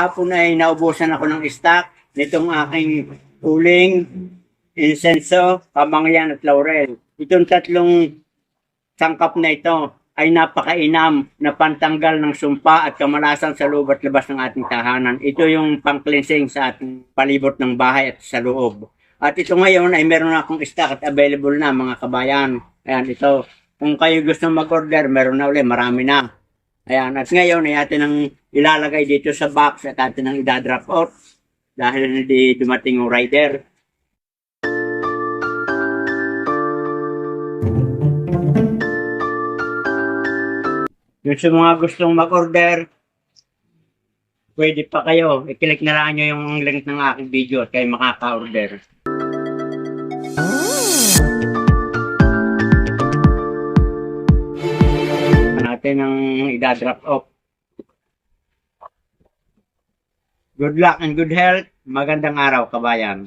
Hapon ay naubusan ako ng stock nitong aking uling, insenso, kamangyan at laurel. Itong tatlong sangkap na ito ay napakainam na pantanggal ng sumpa at kamalasan sa loob at labas ng ating tahanan. Ito yung pang-cleansing sa ating palibot ng bahay at sa loob. At ito ngayon ay meron akong stock at available na mga kabayan. Ayan, ito. Kung kayo gusto mag-order, meron na ulit, marami na. Ayan, at ngayon ay atin ang ilalagay dito sa box at atin ang idadrop out dahil hindi dumating yung rider. Yung sa mga gustong mag-order, pwede pa kayo. I-click na lang nyo yung link ng aking video at kayo makaka-order. Natin ang idadrop off. Good luck and good health. Magandang araw, kabayan.